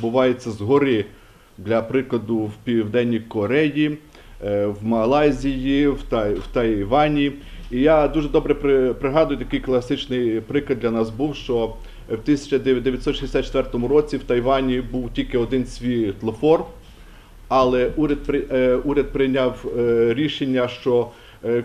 відбувається згори. Для прикладу, в Південній Кореї, е, в Малайзії, в, Тай, в Тайвані. І я дуже добре пригадую такий класичний приклад для нас був, що в 1964 році в Тайвані був тільки один світлофор, але уряд, е, уряд прийняв е, рішення, що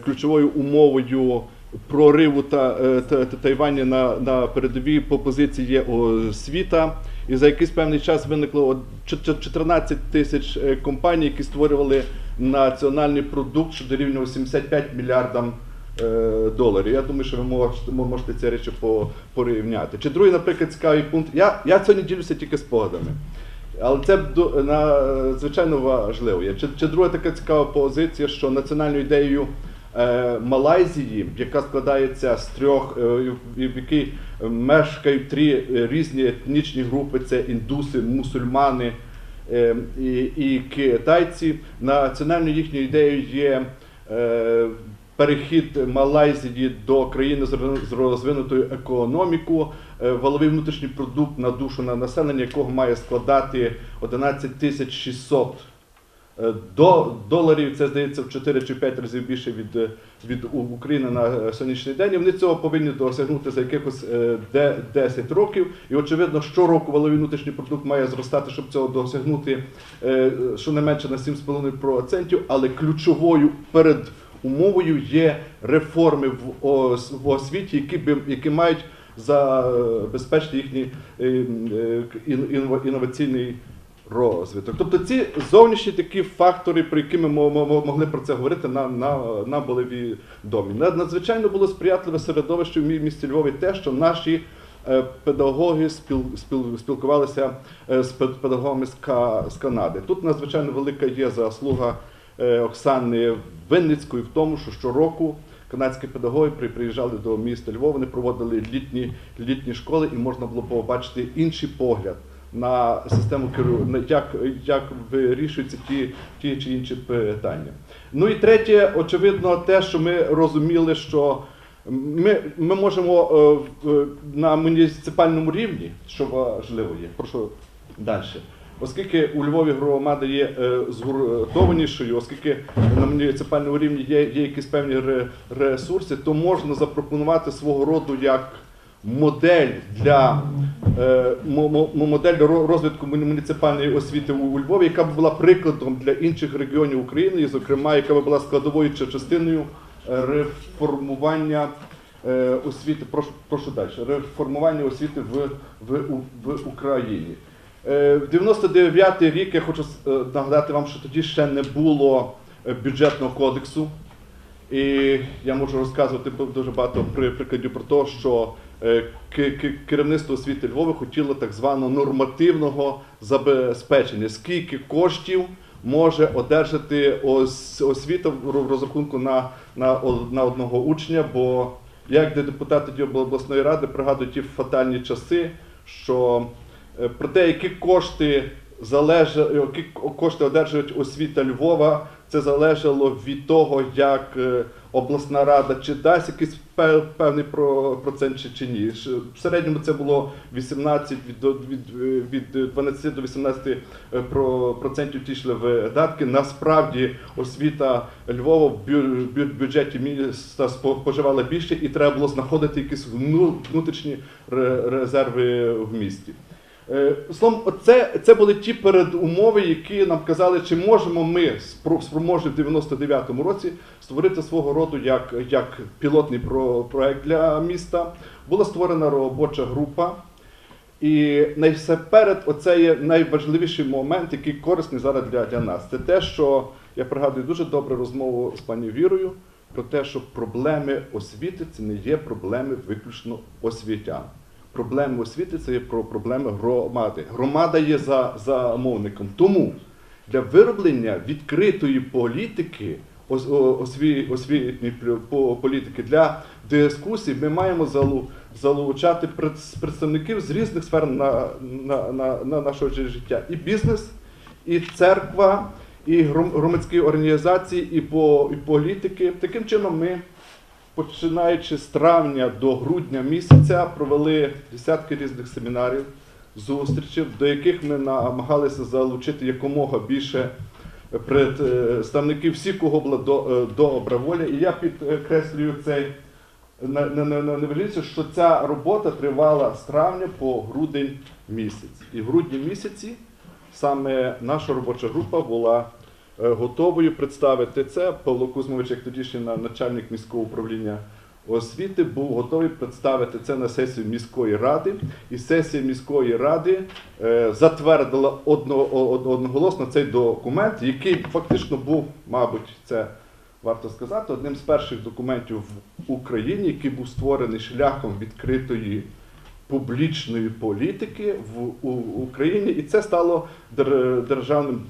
ключовою умовою прориву та, е, та, та Тайваня на, на передовій по позиції є освіта. І за якийсь певний час виникло от чо- чо- 14 тисяч е, компаній, які створювали національний продукт, що дорівнював 75 мільярдам е, доларів. Я думаю, що ви можете, можете ці речі порівняти. Чи другий, наприклад, цікавий пункт. Я, я сьогодні ділюся тільки спогадами. Але це надзвичайно важливо. Чи, чи друга така цікава позиція, що національною ідеєю Малайзії, яка складається з трьох, е, в- якій мешкають три е, різні етнічні групи: це індуси, мусульмани е, і, і китайці. Національною їхньою ідеєю є. е, Перехід Малайзії до країни з розвинутою економікою, е, валовий внутрішній продукт на душу на населення, якого має складати 11 тисяч 600 е, до доларів. Це здається в 4 чи 5 разів більше від, е, від України на е, сьогоднішній день. І вони цього повинні досягнути за якихось е, 10 років. І очевидно, щороку валовий внутрішній продукт має зростати, щоб цього досягнути е, щонайменше на 7,5%. Але ключовою перед умовою є реформи в ос- в освіті, які би які мають забезпечити їхній е, е, ін- інно- інноваційний розвиток. Тобто ці зовнішні такі фактори, про які ми мо- мо- могли про це говорити, нам, нам, нам були відомі. Над- Надзвичайно було сприятливе середовище в мі- місті Львові те, що наші е, педагоги спіл, спіл, спілкувалися е, з пед- педагогами з, Ка, з Канади. Тут надзвичайно велика є заслуга е, Оксани Винницької в тому, що щороку канадські педагоги при- приїжджали до міста Львова, вони проводили літні, літні школи, і можна було побачити інший погляд на систему керу, на як, як вирішуються ті, ті чи інші питання. Ну і третє, очевидно, те, що ми розуміли, що ми, ми можемо е, в- на муніципальному рівні, що важливо є, прошу далі. Оскільки у Львові громада є е, згуртованішою, оскільки на муніципальному рівні є, є якісь певні ре- ресурси, то можна запропонувати свого роду як модель для е, модель розвитку муніципальної освіти у Львові, яка б була прикладом для інших регіонів України, і, зокрема, яка б була складовою чи частиною е, реформування е, освіти. Прошу, прошу далі. Реформування освіти в, в, в Україні. Е, В 99-й рік я хочу е, нагадати вам, що тоді ще не було е, бюджетного кодексу. І я можу розказувати дуже багато при- прикладів про те, що е, керівництво освіти Львова хотіло так званого нормативного забезпечення. Скільки коштів може одержати освіта в розрахунку на, на, на одного учня? Бо як депутат тоді обласної ради, пригадую ті фатальні часи, що е, про те, які кошти залежать, які кошти одержують освіта Львова, це залежало від того, як е, обласна рада чи дасть якийсь пев- певний про- процент чи, чи ні. В середньому це було 18 від, від, від 12 до 18 е, про- процентів ті йшли видатки. Насправді освіта Львова в бю- бю- бюджеті міста споживала більше, і треба було знаходити якісь вну- внутрішні резерви в місті. Е, Словом, оце, це були ті передумови, які нам казали, чи можемо ми спроможні в 99-му році створити свого роду як, як пілотний про, проект для міста. Була створена робоча група. І найсеперед, оце є найважливіший момент, який корисний зараз для, для нас. Це те, що я пригадую дуже добру розмову з пані Вірою про те, що проблеми освіти це не є проблеми виключно освітян. Проблеми освіти це є про проблеми громади. Громада є за замовником. Тому для вироблення відкритої політики, осві- освітньої політики для дискусій, ми маємо залу- залучати представників з різних сфер на, на, на, на нашого життя. І бізнес, і церква, і громадські організації, і, по, і політики. Таким чином ми починаючи з травня до грудня місяця, провели десятки різних семінарів зустрічей, до яких ми намагалися залучити якомога більше представників всіх, кого була е, добра воля. І я підкреслюю цей на- що ця робота тривала з травня по грудень місяць. І в грудні місяці саме наша робоча група була е, готовою представити це. Павло Кузьмович, як тодішній на- начальник міського управління освіти, був готовий представити це на сесію міської ради. І сесія міської ради е, затвердила одно, одноголосно цей документ, який фактично був, мабуть, це варто сказати, одним з перших документів в Україні, який був створений шляхом відкритої публічної політики в Україні, і це стало дер- державним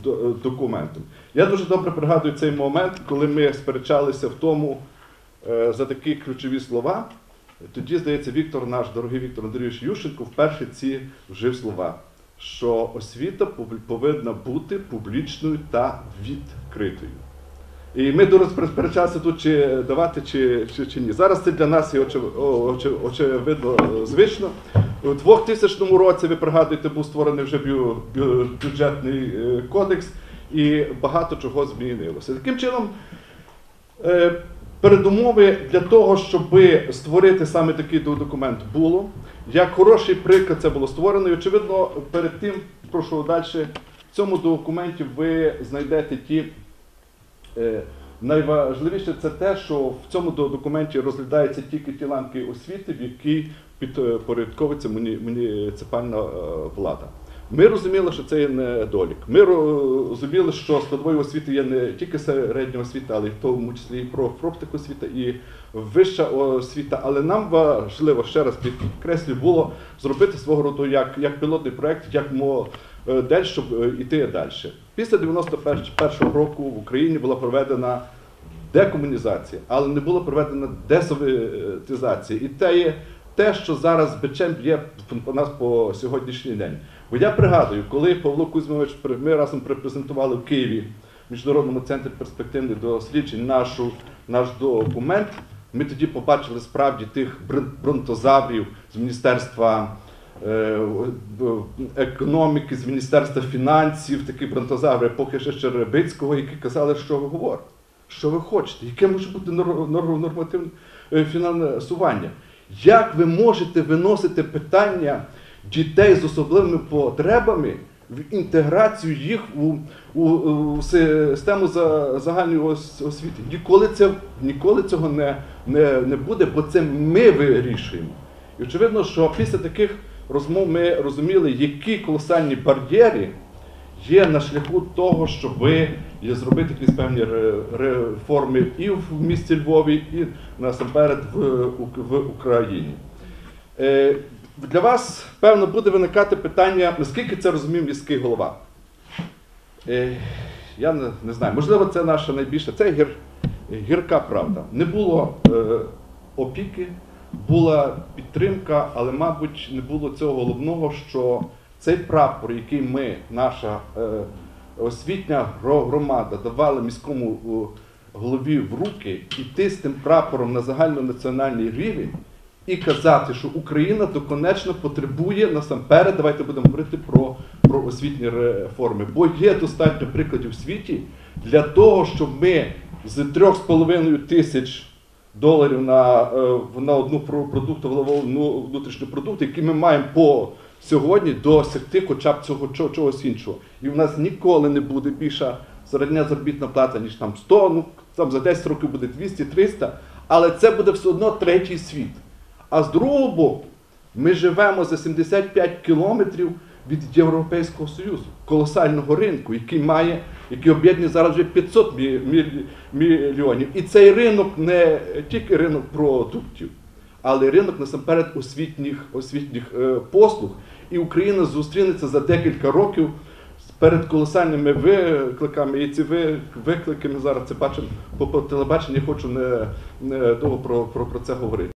документом. Я дуже добре пригадую цей момент, коли ми сперечалися в тому е, за такі ключові слова. Тоді, здається, Віктор, наш дорогий Віктор Андрійович Ющенко, вперше ці вжив слова, що освіта повинна бути публічною та відкритою. І ми дуже сперечалися тут, чи давати, чи, чи, чи ні. Зараз це для нас є очев- очевидно е, звично. У 2000 році, ви пригадуєте, був створений вже бю- бю- бюджетний е, кодекс, і багато чого змінилося. Таким чином, е, передумови для того, щоб створити саме такий документ було. Як хороший приклад це було створено. І очевидно, перед тим, прошу далі, в цьому документі ви знайдете ті. Е, Найважливіше це те, що в цьому до- документі розглядаються тільки ті ланки освіти, в якій підпорядковується муні- муніципальна е, влада. Ми розуміли, що це є недолік. Ми розуміли, що складовою освіти є не тільки середня освіта, але й в тому числі і про профтехосвіта, і вища освіта. Але нам важливо ще раз підкреслю було зробити свого роду як, як пілотний проект, як модель, щоб е, йти далі. Після 91-го року в Україні була проведена декомунізація, але не була проведена десоветизація. І те є те, що зараз бичем б'є по нас по сьогоднішній день. Бо я пригадую, коли Павло Кузьмович ми разом репрезентували в Києві в Міжнародному центрі перспективних досліджень нашу, наш документ, ми тоді побачили справді тих бр- бронтозаврів з міністерства. Е, Економіки з Міністерства фінансів, такі бронтозаври епохи ще Щеребицького, які казали, що ви говорите, що ви хочете, яке може бути нор- нор- нормативне е, фінансування. Як ви можете виносити питання дітей з особливими потребами в інтеграцію їх у, у, у систему за, загальної освіти? Ніколи, це, ніколи цього не, не, не буде, бо це ми вирішуємо. І очевидно, що після таких розмов ми розуміли, які колосальні бар'єри є на шляху того, щоб зробити якісь певні реформи і в місті Львові, і насамперед в, Україні. Е, Для вас, певно, буде виникати питання, наскільки це розумів міський голова. Е, Я не знаю, можливо, це наша найбільша, це гір, гірка правда. Не було е, опіки, була підтримка, але, мабуть, не було цього головного, що цей прапор, який ми, наша е, освітня громада, давали міському голові в руки, іти з тим прапором на загальнонаціональний рівень і казати, що Україна доконечно потребує насамперед, давайте будемо говорити про, про освітні реформи. Бо є достатньо прикладів в світі для того, щоб ми з 3,5 тисяч доларів на, е, на одну про- продукту ну, продукту, який ми маємо по сьогодні досягти хоча б цього чого- чогось іншого. І в нас ніколи не буде більша середня заробітна плата, ніж там 100, ну там за 10 років буде 200-300, але це буде все одно третій світ. А з другого боку, ми живемо за 75 кілометрів від Європейського Союзу, колосального ринку, який має, який об'єднує зараз вже 500 мі- мі- мільйонів. І цей ринок не тільки ринок продуктів, але ринок насамперед освітніх, освітніх е, послуг. І Україна зустрінеться за декілька років перед колосальними викликами. І ці ви- виклики ми зараз це бачимо по телебаченні, хочу не, не довго про, про, про це говорити.